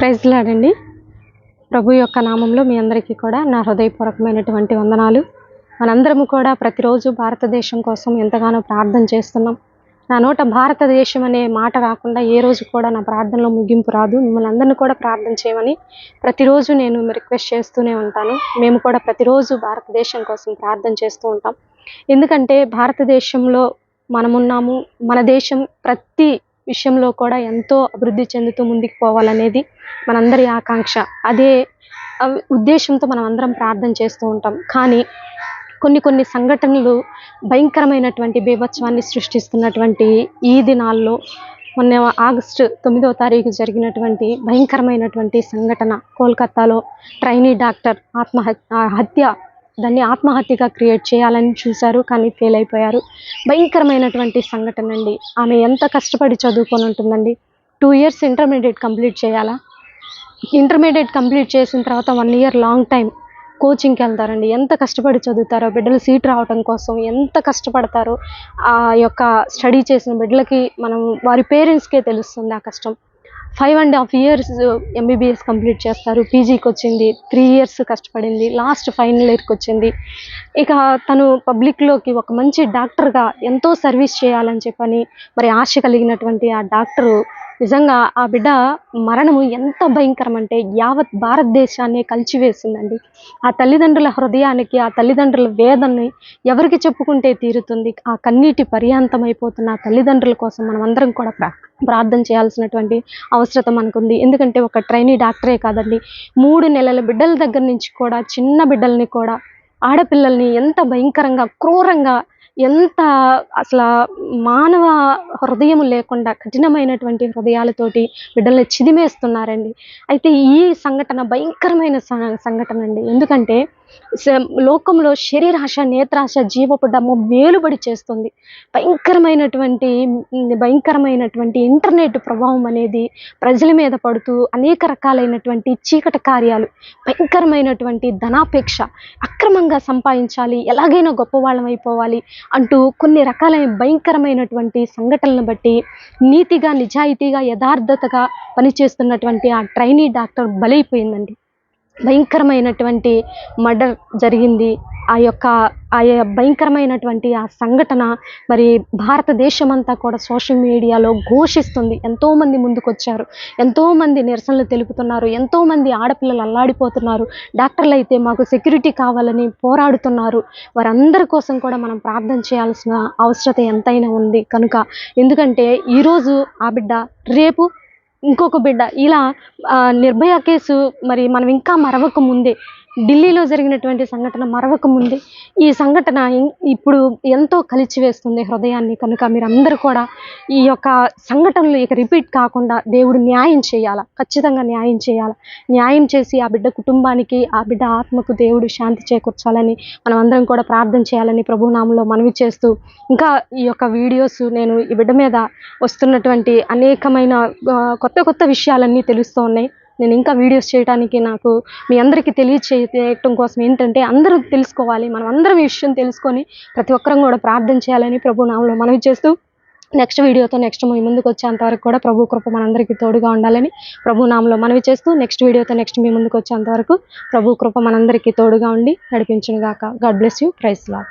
ప్రైజ్లాడండి ప్రభు యొక్క నామంలో మీ అందరికీ కూడా నా హృదయపూర్వకమైనటువంటి వందనాలు. మనందరము కూడా ప్రతిరోజు భారతదేశం కోసం ఎంతగానో ప్రార్థన చేస్తున్నాం. నా నోట భారతదేశం అనే మాట రాకుండా ఏ రోజు కూడా నా ప్రార్థనలో ముగింపు రాదు. మిమ్మల్ని అందరినీ కూడా ప్రార్థన చేయమని ప్రతిరోజు నేను రిక్వెస్ట్ చేస్తూనే ఉంటాను. మేము కూడా ప్రతిరోజు భారతదేశం కోసం ప్రార్థన చేస్తూ ఉంటాం. ఎందుకంటే భారతదేశంలో మనమున్నాము. మన దేశం ప్రతి విషయంలో కూడా ఎంతో అభివృద్ధి చెందుతూ ముందుకు పోవాలనేది మనందరి ఆకాంక్ష. అదే ఉద్దేశంతో మనం అందరం ప్రార్థన చేస్తూ ఉంటాం. కానీ కొన్ని కొన్ని సంఘటనలు భయంకరమైనటువంటి బీభత్సవాన్ని సృష్టిస్తున్నటువంటి ఈ దినాల్లో మొన్న ఆగస్టు తొమ్మిదవ తారీఖు జరిగినటువంటి భయంకరమైనటువంటి సంఘటన కోల్కతాలో ట్రైనీ డాక్టర్ ఆత్మహత్య హత్య దాన్ని ఆత్మహత్యగా క్రియేట్ చేయాలని చూశారు కానీ ఫెయిల్ అయిపోయారు. భయంకరమైనటువంటి సంఘటన అండి. ఆమె ఎంత కష్టపడి చదువుకొని ఉంటుందండి? టూ ఇయర్స్ ఇంటర్మీడియట్ కంప్లీట్ చేయాలా? ఇంటర్మీడియట్ కంప్లీట్ చేసిన తర్వాత వన్ ఇయర్ లాంగ్ టైం కోచింగ్కి వెళ్తారండి. ఎంత కష్టపడి చదువుతారో బిడ్డలు సీట్ రావడం కోసం ఎంత కష్టపడతారో ఆ యొక్క స్టడీ చేసిన బిడ్డలకి మనం వారి పేరెంట్స్కే తెలుస్తుంది ఆ కష్టం. Five and half years MBBS complete చేస్తారు. పీజీకి వచ్చింది. త్రీ ఇయర్స్ కష్టపడింది. లాస్ట్ ఫైనల్ ఇయర్కి వచ్చింది. ఇక తను పబ్లిక్లోకి ఒక మంచి డాక్టర్గా ఎంతో సర్వీస్ చేయాలని చెప్పని మరి ఆశ కలిగినటువంటి ఆ డాక్టరు నిజంగా ఆ బిడ్డ మరణము ఎంత భయంకరం అంటే యావత్ భారతదేశాన్ని కలిచివేసిందండి. ఆ తల్లిదండ్రుల హృదయానికి ఆ తల్లిదండ్రుల వేదనని ఎవరికి చెప్పుకుంటే తీరుతుంది? ఆ కన్నీటి పర్యాంతమైపోతున్న ఆ తల్లిదండ్రుల కోసం మనం అందరం కూడా ప్రా ప్రార్థన చేయాల్సినటువంటి అవసరత మనకుంది. ఎందుకంటే ఒక ట్రైనీ డాక్టరే కాదండి. మూడు నెలల బిడ్డల దగ్గర నుంచి కూడా చిన్న బిడ్డల్ని కూడా ఆడపిల్లల్ని ఎంత భయంకరంగా క్రూరంగా ఎంత అసలు మానవ హృదయం లేకుండా కఠినమైనటువంటి హృదయాలతోటి బిడ్డల్ని చిదిమేస్తున్నారండి. అయితే ఈ సంఘటన భయంకరమైన సంఘటన అండి. ఎందుకంటే లోకంలో శరీరాశ నేత్రాశ జీవపు డమ్ము మేలుబడి చేస్తుంది. భయంకరమైనటువంటి భయంకరమైనటువంటి ఇంటర్నెట్ ప్రభావం అనేది ప్రజల మీద పడుతూ అనేక రకాలైనటువంటి చీకటి కార్యాలు భయంకరమైనటువంటి ధనాపేక్ష అక్రమంగా సంపాదించాలి ఎలాగైనా గొప్పవాళ్ళం అయిపోవాలి అంటూ కొన్ని రకాలైన భయంకరమైనటువంటి సంఘటనలను బట్టి నీతిగా నిజాయితీగా యథార్థతగా పనిచేస్తున్నటువంటి ఆ ట్రైనీ డాక్టర్ బలైపోయిందండి. భయంకరమైనటువంటి మర్డర్ జరిగింది. ఆ యొక్క ఆ య- భయంకరమైనటువంటి ఆ సంఘటన మరి భారతదేశం అంతా కూడా సోషల్ మీడియాలో ఘోషిస్తుంది. ఎంతోమంది ముందుకొచ్చారు. ఎంతోమంది నిరసనలు తెలుపుతున్నారు. ఎంతోమంది ఆడపిల్లలు అల్లాడిపోతున్నారు. డాక్టర్లు అయితే మాకు సెక్యూరిటీ కావాలని పోరాడుతున్నారు. వారందరి కోసం కూడా మనం ప్రార్థన చేయాల్సిన అవసరత ఎంతైనా ఉంది. కనుక ఎందుకంటే ఈరోజు ఆ బిడ్డ రేపు ఇంకొక బిడ్డ. ఇలా ఆ, నిర్భయ కేసు మరి మనం ఇంకా మరవక ముందే ఢిల్లీలో జరిగినటువంటి సంఘటన మరవక ముందే ఈ సంఘటన ఇప్పుడు ఎంతో కలిచివేస్తుంది హృదయాన్ని. కనుక మీరందరూ కూడా ఈ యొక్క సంఘటనలు ఇక రిపీట్ కాకుండా దేవుడు న్యాయం చేయాలా? ఖచ్చితంగా న్యాయం చేయాలా? న్యాయం చేసి ఆ బిడ్డ కుటుంబానికి ఆ బిడ్డ ఆత్మకు దేవుడు శాంతి చేకూర్చాలని మనం అందరం కూడా ప్రార్థన చేయాలని ప్రభునామంలో మనవి చేస్తూ ఇంకా ఈ యొక్క వీడియోస్ నేను ఈ బిడ్డ మీద వస్తున్నటువంటి అనేకమైన కొత్త కొత్త విషయాలన్నీ తెలుస్తూ ఉన్నాయి. నేను ఇంకా వీడియోస్ చేయడానికి నాకు మీ అందరికీ తెలియచేయటం కోసం ఏంటంటే అందరూ తెలుసుకోవాలి మనం అందరం ఈ విషయం తెలుసుకొని ప్రతి ఒక్కరం కూడా ప్రార్థన చేయాలని ప్రభు నామంలో మనవి చేస్తూ నెక్స్ట్ వీడియోతో నెక్స్ట్ మీ ముందుకు వచ్చేంతవరకు కూడా ప్రభు కృప మనందరికీ తోడుగా ఉండాలని ప్రభు నామంలో మనవి చేస్తూ నెక్స్ట్ వీడియోతో నెక్స్ట్ మీ ముందుకు వచ్చేంతవరకు ప్రభు కృప మనందరికీ తోడుగా ఉండి నడిపించును గాక god bless you praise lord